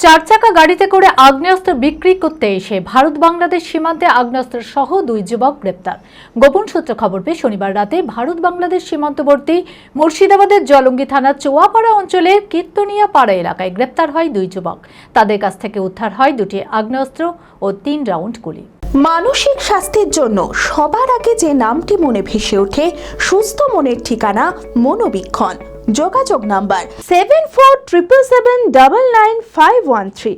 চার চাকা গাড়িতে করে আগ্নেয়াস্ত্র বিক্রি করতে এসে ভারত বাংলাদেশ সীমান্তে আগ্নেয়াস্ত্র সহ দুই যুবক গ্রেপ্তার। গোপন সূত্র খবর পেয়ে শনিবার রাতে ভারত বাংলাদেশ সীমান্তবর্তী মুর্শিদাবাদের জলঙ্গি থানার চোয়াপাড়া অঞ্চলের কীর্তনিয়া পাড়া এলাকায় গ্রেপ্তার হয় দুই যুবক। তাদের কাছ থেকে উদ্ধার হয় দুটি আগ্নেয়াস্ত্র ও তিন রাউন্ড গুলি। মানসিক স্বাস্থ্যের জন্য সবার আগে যে নামটি মনে ভেসে ওঠে, সুস্থ মনের ঠিকানা মনোবীক্ষণ। যোগাযোগ number seven four triple seven double nine five one three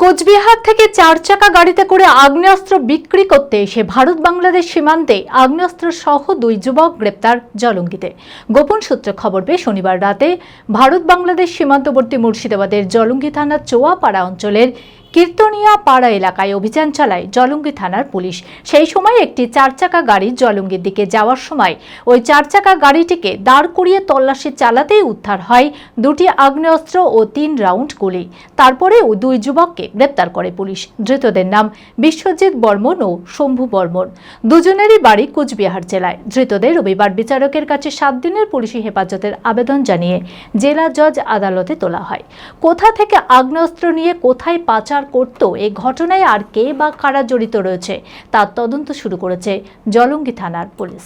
Coochbehar থেকে চার চাকা গাড়িতে করে আগ্নেয়াস্ত্র বিক্রি করতে এসে ভারত বাংলাদেশ সীমান্তে আগ্নেয়াস্ত্র সহ দুই যুবক গ্রেপ্তার জলঙ্গিতে। গোপন সূত্রে খবর পেয়ে শনিবার রাতে ভারত বাংলাদেশ সীমান্তবর্তী মুর্শিদাবাদের জলঙ্গি থানার চোয়াপাড়া অঞ্চলের কীর্তনিয়া পাড়া এলাকায় অভিযান চালায় জলঙ্গি থানার পুলিশ। সেই সময় একটি চার চাকা গাড়ি জলঙ্গির দিকে যাওয়ার সময় ওই চার চাকা গাড়িটিকে দাঁড় করিয়ে তল্লাশি চালাতেই উদ্ধার হয় দুটি আগ্নেয়াস্ত্র ও তিন রাউন্ড গুলি। তারপরে ওই দুই যুবককে গ্রেপ্তার করে পুলিশ। ধৃতদের নাম বিশ্বজিৎ বর্মন ও শম্ভু বর্মন। দুজনেরই বাড়ি কোচবিহার জেলায়। ধৃতদের রবিবার বিচারকের কাছে সাত দিনের পুলিশি হেফাজতের আবেদন জানিয়ে জেলা জজ আদালতে তোলা হয়। কোথা থেকে আগ্নেয়াস্ত্র নিয়ে কোথায় পাচার করত এই ঘটনায় আর কে বা কারা জড়িত রয়েছে, তার তদন্ত শুরু করেছে জলঙ্গি থানার পুলিশ।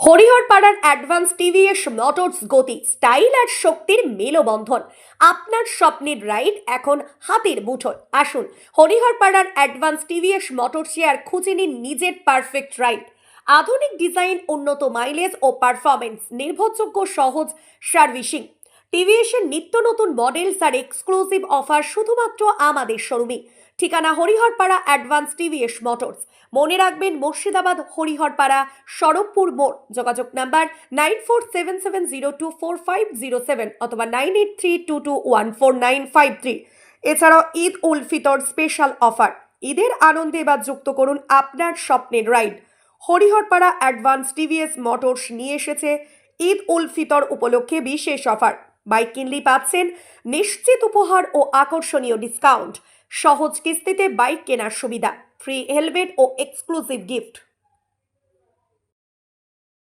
হরিহরপাড়ার অ্যাডভান্স টিভিএস মোটরস গতি, স্টাইল আর শক্তির মেলবন্ধন। আপনার স্বপ্নের রাইড এখন হাতের মুঠোয়। আসুন, হরিহরপাড়ার অ্যাডভান্স টিভিএস মোটরসে আর খুঁজে নিন নিজের পারফেক্ট রাইড। আধুনিক ডিজাইন, উন্নত মাইলেজ ও পারফরমেন্স নির্ভরযোগ্য সহজ সার্ভিসিং। টিভিএসের নিত্য নতুন মডেলস আর এক্সক্লুসিভ অফার শুধুমাত্র আমাদের শোরুমে। ঠিকানা হরিহরপাড়া অ্যাডভান্স টিভিএস মোটরস। মনে রাখবেন, মুর্শিদাবাদ, হরিহরপাড়া সড়কপুর মোড়। যোগাযোগ number nine four seven seven zero two four five zero seven অথবা nine eight three two two one four nine five three. এছাড়াও ঈদ উল ফিতর স্পেশাল অফার। ঈদের আনন্দে এবার যুক্ত করুন আপনার স্বপ্নের ride. Hariharpara advance TVS motors নিয়ে এসেছে ঈদ উল ফিতর উপলক্ষে বিশেষ অফার। বাইক কিনলেই পাচ্ছেন নিশ্চিত উপহার ও আকর্ষণীয় ডিসকাউন্ট। সহজ কিস্তিতে বাইক কেনার সুবিধা। ফ্রি হেলমেট ও এক্সক্লুসিভ গিফট।